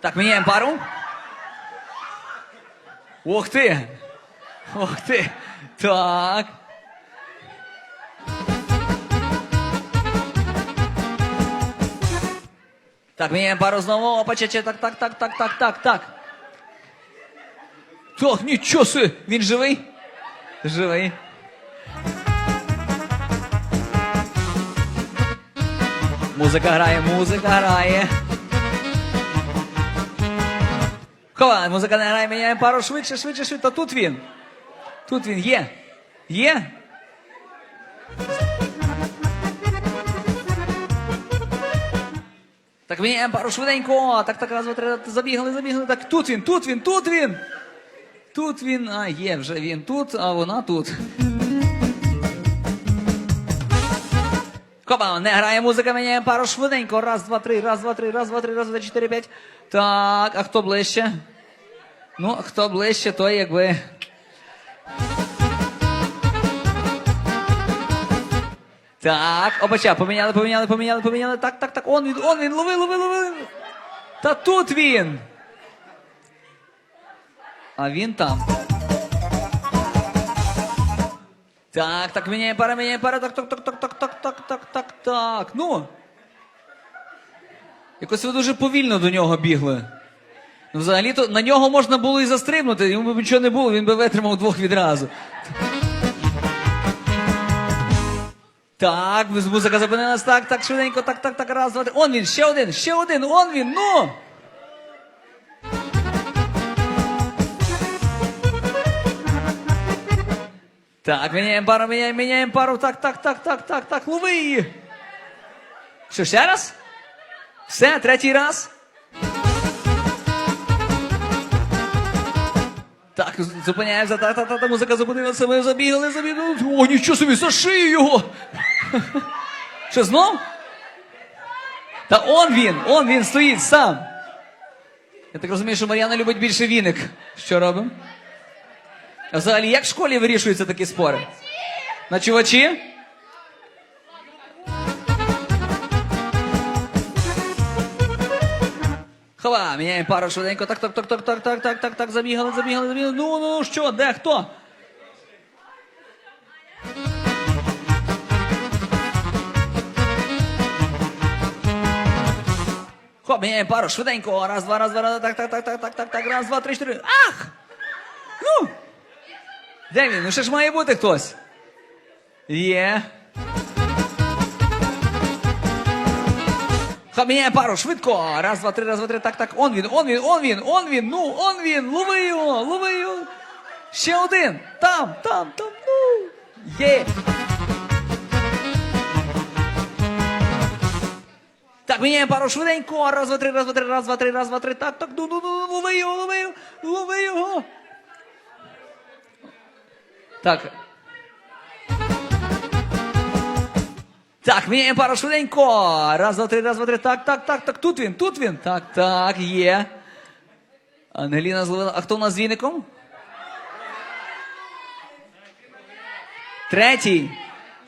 Tak, minąłem parą? Ох ty! Ох ty! Так. Tak, minąłem parą znowu. Opaciecie, tak, tak, tak, tak, tak, tak, tak. Так, нічого си! Він живий? Живий. Музика грає, музика грає. Хова, музика грає, міняємо пару швидше, швидше, швидше. Та тут він. Тут він є. Є. Так міняємо пару швиденько. Так, так, раз, два, три, забігали, забігали. Так, тут він, тут він, тут він. Тут він, а є вже він тут, а вона тут. Копа, не грає музика, міняємо пару швиденько. Раз, два, три, раз, два, три, раз, два, три, раз, два, чотири, п'ять. Так, а хто ближче? Ну, хто ближче, той якби. Так, обача, поміняли, поміняли, поміняли, поміняли. Так, так, так. Он він, он він, лови, лови, лови. Та тут він. А він там. Так, так, міняє пара, міняє пара, так, так, так, так, так, так, так, так, так, так. Ну. Якось ви дуже повільно до нього бігли. Ну, взагалі-то на нього можна було і застрибнути, йому б нічого не було, він би витримав двох відразу. Так, музика зупинилась, так, так, швиденько, так, так, так, раз, два, три. Он він, ще один, ще один, он він, ну! Так, міняємо пару, міняємо, міняємо пару, так, так, так, так, так, так, лови її. Що, ще раз? Все, третій раз. Так, зупиняємося, та, та, та, та, музика зупинилася, ми забігали, забігали. О, нічого собі, за шию його. Що, знов? Та он він, он він стоїть сам. Я так розумію, що Мар'яна любить більше віник. Що робимо? А взагалі, як в школі вирішуються такі спори? На чувачі? Хова, міняємо пару швиденько. Так, так, так, так, так, так, так, так, так, забігали, забігали, забігали. Ну, ну, що, де, хто? Хоп, міняємо пару швиденько. Раз, два, раз, два, раз, так, так, так, так, так, так, так, раз, два, три, чотири. Ах! Ну! Де він? Ну ще ж має бути хтось. Є. Міняє пару, швидко. Раз, два, три, раз, два, три, так, так. Он він, он він, он він, он він, ну, он він, лови його, лови його. Ще один. Там, там, там, ну. Є. Так, міняємо пару швиденько. Раз, два, три, раз, два, три, раз, два, три, раз, два, три. Так, так, ну, ну, ну, лови його, лови його, лови його. Так. Так, міняємо пару швиденько. Раз, два, три, раз, два, три. Так, так, так, так. Тут він, тут він. Так, так, є. Ангеліна зловила. А хто у нас з віником? Третій.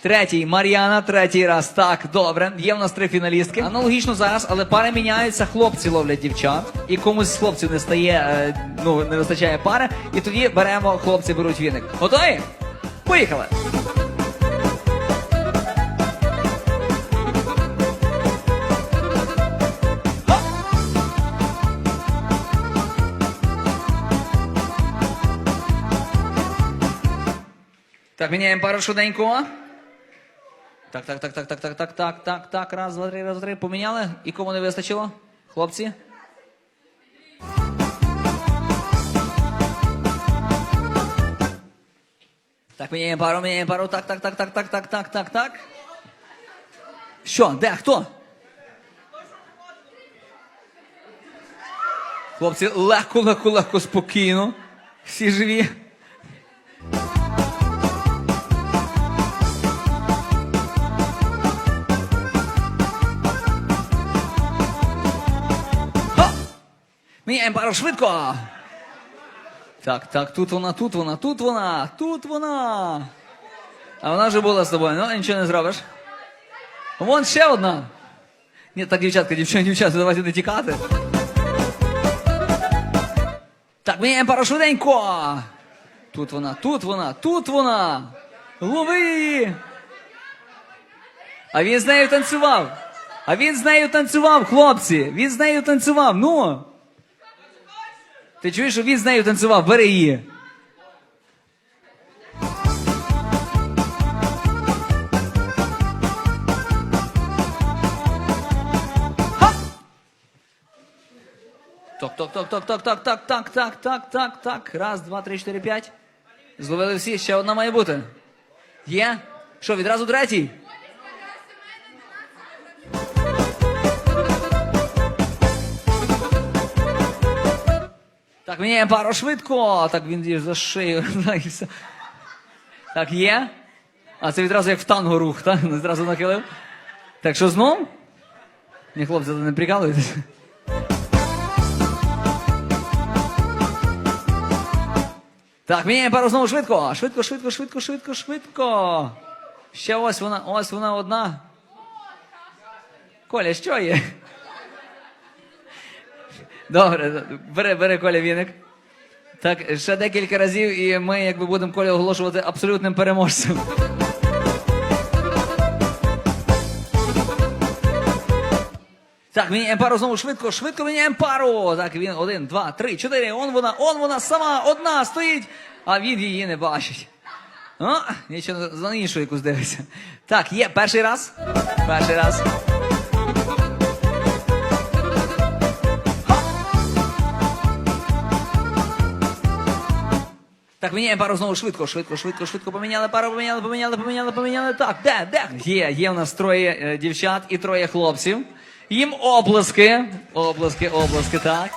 Третій. Мар'яна, третій раз. Так, добре. Є в нас три фіналістки. Аналогічно зараз, але пари міняються, хлопці ловлять дівчат. І комусь з хлопців не стає, е, ну, не вистачає пари. І тоді беремо, хлопці беруть віник. Готові? Поїхали! Так, міняємо пару швиденько. Так, так, так, так, так, так, так, так, так, так. Раз, два, три, раз, два, три. Поміняли. І кому не вистачило? Хлопці? Так, міняємо пару, міняємо пару. Так, так, так, так, так, так, так, так, так. Що? Де? Хто? Хлопці, легко, легко, легко, спокійно. Всі живі. Пару швидко. Так, так, тут вона, тут вона, тут вона, тут вона. А вона вже була з тобою, ну нічого не зробиш. Вон ще одна. Ні, так, дівчатка, дівчата, дівчата, давайте не тікати. Так, міняємо пару швиденько. Тут вона, тут вона, тут вона. Лови її. А він з нею танцював. А він з нею танцював, хлопці. Він з нею танцював. Ну. Ти чуєш, що він з нею танцював? Бери її. Ток, ток, ток, ток, ток, так, так, так, так, так, так. Раз, два, три, чотири, п'ять. Зловили всі, ще одна має бути. Є? Що, відразу третій? Так, міняємо пару швидко. Так він її за шию. Так, і все. Так, є. А це відразу як в танго рух, так? Зразу нахилив. Так що знов? Ні, хлопці, не прикалуєтесь. Так, міняємо пару знову швидко. Швидко, швидко, швидко, швидко, швидко. Ще ось вона, ось вона одна. Коля, що є? Добре, бери Коля віник. Так, ще декілька разів, і ми якби будемо Колю оголошувати абсолютним переможцем. Так, міняємо пару знову швидко, швидко міняємо пару. Так, він один, два, три, чотири. Он вона, он вона сама одна стоїть, а він її не бачить. О, нічого за іншу якусь дивиться. Так, є перший раз. Перший раз. Так, міняємо пару знову швидко, швидко, швидко, швидко поміняли пару, поміняли, поміняли, поміняли, поміняли. Так, де, де? Є, є в нас троє е, дівчат і троє хлопців. Їм оплески, оплески, оплески, так.